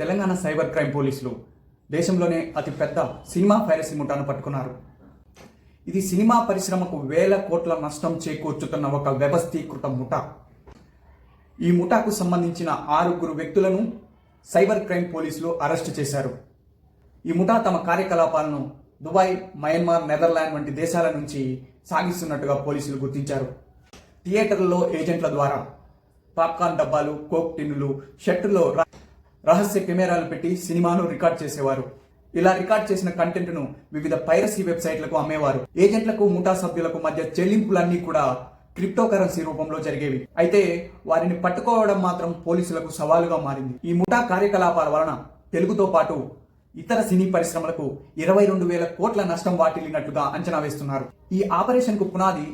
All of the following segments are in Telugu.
తెలంగాణ సైబర్ క్రైమ్ పోలీసులు దేశంలోనే అతిపెద్ద సినిమా పైరసీ ముఠాను పట్టుకున్నారు. ఇది సినిమా పరిశ్రమకు వేల కోట్ల నష్టం చేకూర్చుతున్న ఒక వ్యవస్థీకృత ముఠ. ఈ ముఠాకు సంబంధించిన ఆరుగురు వ్యక్తులను సైబర్ క్రైమ్ పోలీసులు అరెస్టు చేశారు. ఈ ముఠా తమ కార్యకలాపాలను దుబాయ్ మయన్మార్ నెదర్లాండ్ వంటి దేశాల నుంచి సాగిస్తున్నట్టుగా పోలీసులు గుర్తించారు. థియేటర్లలో ఏజెంట్ల ద్వారా పాప్కార్న్ డబ్బాలు కోక్ టిన్నులు షర్టులో రహస్య కెమెరాలు పెట్టి సినిమాను రికార్డ్ చేసేవారు. ఇలా రికార్డ్ చేసిన కంటెంట్ను వివిధ పైరసీ వెబ్సైట్లకు అమ్మేవారు. ఏజెంట్లకు ముఠా సభ్యులకు మధ్య చెల్లింపులన్నీ కూడా క్రిప్టో కరెన్సీ రూపంలో జరిగేవి. అయితే వారిని పట్టుకోవడం మాత్రం పోలీసులకు సవాలుగా మారింది. ఈ ముఠా కార్యకలాపాల వలన తెలుగుతో పాటు ఇతర సినీ పరిశ్రమలకు ఇరవై రెండు వేల కోట్ల నష్టం వాటిల్లినట్టుగా అంచనా వేస్తున్నారు. ఈ ఆపరేషన్కు పునాది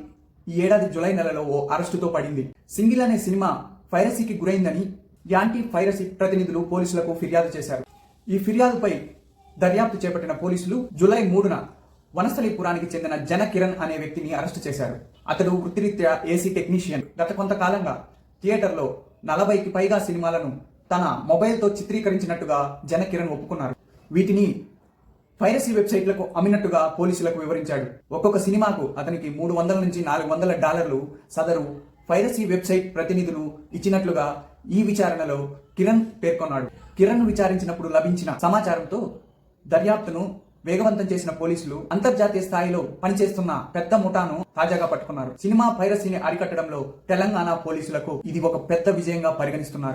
ఈ ఏడాది జులై నెలలో ఓ అరెస్టుతో పడింది. సింగిల్ అనే సినిమా పైరసీకి గురైందని యాంటీ పైరసీ ప్రతినిధులు పోలీసులకు ఫిర్యాదు చేశారు. ఈ ఫిర్యాదుపై దర్యాప్తు చేపట్టిన పోలీసులు జులై మూడున వనస్థలీపురానికి చెందిన జన కిరణ్ అనే వ్యక్తిని అరెస్టు చేశారు. అతడు వృత్తిరీత్యా ఏసీ టెక్నీషియన్. గత కొంతకాలంగా థియేటర్లో నలభైకి పైగా సినిమాలను తన మొబైల్తో చిత్రీకరించినట్టుగా జన కిరణ్ ఒప్పుకున్నారు. వీటిని పైరసీ వెబ్సైట్లకు అమ్మినట్టుగా పోలీసులకు వివరించాడు. ఒక్కొక్క సినిమాకు అతనికి మూడు వందల నుంచి నాలుగు వందల డాలర్లు సదరు పైరసీ వెబ్సైట్ ప్రతినిధులు ఇచ్చినట్లుగా ఈ విచారణలో కిరణ్ పేర్కొన్నాడు. కిరణ్ విచారించినప్పుడు లభించిన సమాచారంతో దర్యాప్తును వేగవంతం చేసిన పోలీసులు అంతర్జాతీయ స్థాయిలో పనిచేస్తున్న పెద్ద ముఠాను తాజాగా పట్టుకున్నారు. సినిమా పైరసీని అరికట్టడంలో తెలంగాణ పోలీసులకు ఇది ఒక పెద్ద విజయంగా పరిగణిస్తున్నారు.